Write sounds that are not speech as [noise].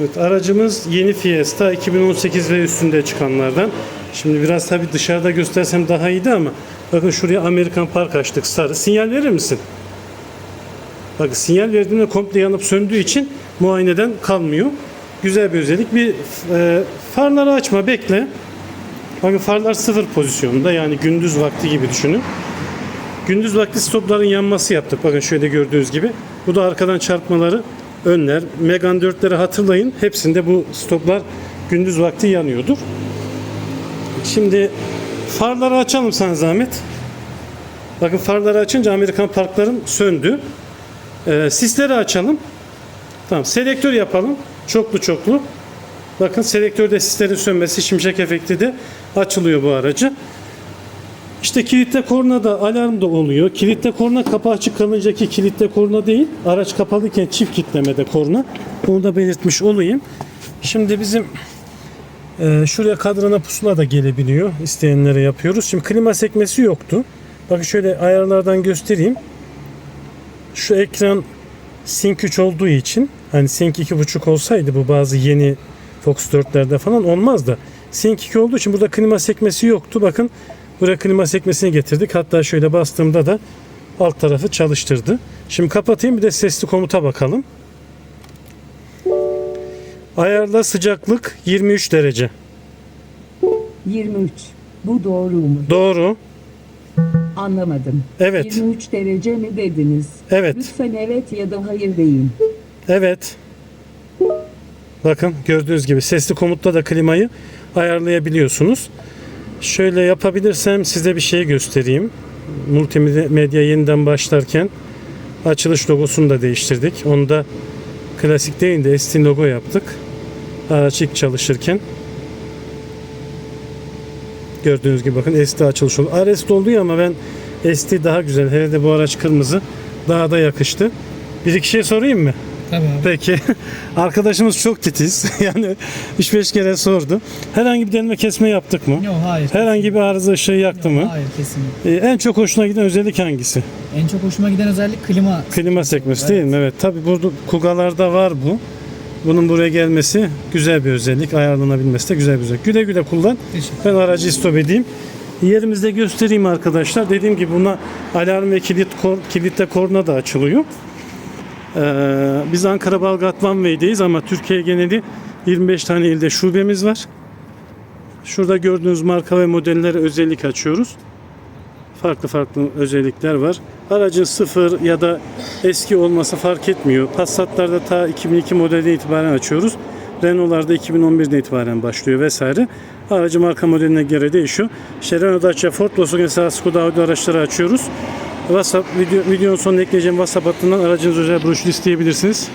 Evet aracımız yeni Fiesta 2018 ve üstünde çıkanlardan. Şimdi biraz tabi dışarıda göstersem daha iyiydi ama bakın şuraya Amerikan Park açtık sarı. Sinyal verir misin? Bak sinyal verdiğinde komple yanıp söndüğü için muayeneden kalmıyor. Güzel bir özellik. Bir e, farları açma bekle. Bakın farlar sıfır pozisyonda yani gündüz vakti gibi düşünün. Gündüz vakti stopların yanması yaptık. Bakın şöyle gördüğünüz gibi. Bu da arkadan çarpmaları önler. Megan 4'leri hatırlayın. Hepsinde bu stoplar gündüz vakti yanıyordur. Şimdi farları açalım sana zahmet. Bakın farları açınca Amerikan parklarım söndü. Ee, sisleri açalım. Tamam. Selektör yapalım. Çoklu çoklu. Bakın selektörde sislerin sönmesi şimşek efekti de açılıyor bu aracı. İşte kilitte korna da alarm da oluyor. Kilitte korna kapağı açık kalınca ki kilitte korna değil. Araç kapalıyken çift kitlemede korna. Bunu da belirtmiş olayım. Şimdi bizim e, şuraya kadrana pusula da gelebiliyor. İsteyenlere yapıyoruz. Şimdi klima sekmesi yoktu. Bakın şöyle ayarlardan göstereyim. Şu ekran Sync 3 olduğu için hani Sync 2.5 olsaydı bu bazı yeni Fox 4'lerde falan olmaz da Sync 2 olduğu için burada klima sekmesi yoktu. Bakın buraya klima sekmesini getirdik. Hatta şöyle bastığımda da alt tarafı çalıştırdı. Şimdi kapatayım bir de sesli komuta bakalım. Ayarla sıcaklık 23 derece. 23. Bu doğru mu? Doğru. Anlamadım. Evet. 23 derece mi dediniz? Evet. Lütfen evet ya da hayır deyin. Evet. Bakın gördüğünüz gibi sesli komutla da klimayı ayarlayabiliyorsunuz. Şöyle yapabilirsem size bir şey göstereyim. Multimedya yeniden başlarken açılış logosunu da değiştirdik. Onu da klasik değil de ST logo yaptık. Araç ilk çalışırken. Gördüğünüz gibi bakın ST açılış oldu. RS oluyor ama ben ST daha güzel. Hele de bu araç kırmızı. Daha da yakıştı. Bir iki şey sorayım mı? Tabii abi. Peki. [laughs] Arkadaşımız çok titiz. [laughs] Yani 3-5 kere sordu. Herhangi bir deneme kesme yaptık mı? Yok hayır. Herhangi bir arıza ışığı yaktı mı? Hayır kesinlikle. Ee, en çok hoşuna giden özellik hangisi? En çok hoşuma giden özellik klima. Klima sekmesi değil mi? Evet. Tabi burada Kugalarda var bu. Bunun buraya gelmesi güzel bir özellik. Ayarlanabilmesi de güzel bir özellik. Güle güle kullan. Ben aracı istop edeyim. Yerimizde göstereyim arkadaşlar. Dediğim gibi buna alarm ve kilit kor, kilitle korna da açılıyor. Ee, biz Ankara Balgat One Way'deyiz ama Türkiye geneli 25 tane ilde şubemiz var. Şurada gördüğünüz marka ve modellere özellik açıyoruz. Farklı farklı özellikler var. Aracın sıfır ya da eski olması fark etmiyor. Passat'larda ta 2002 modelde itibaren açıyoruz. Renault'larda 2011'de itibaren başlıyor vesaire. Aracı marka modeline göre değişiyor. İşte Renault, Dacia, Ford, Volkswagen, Skoda, Audi araçları açıyoruz. WhatsApp video, videonun sonuna ekleyeceğim WhatsApp hattından aracınız özel broşür isteyebilirsiniz.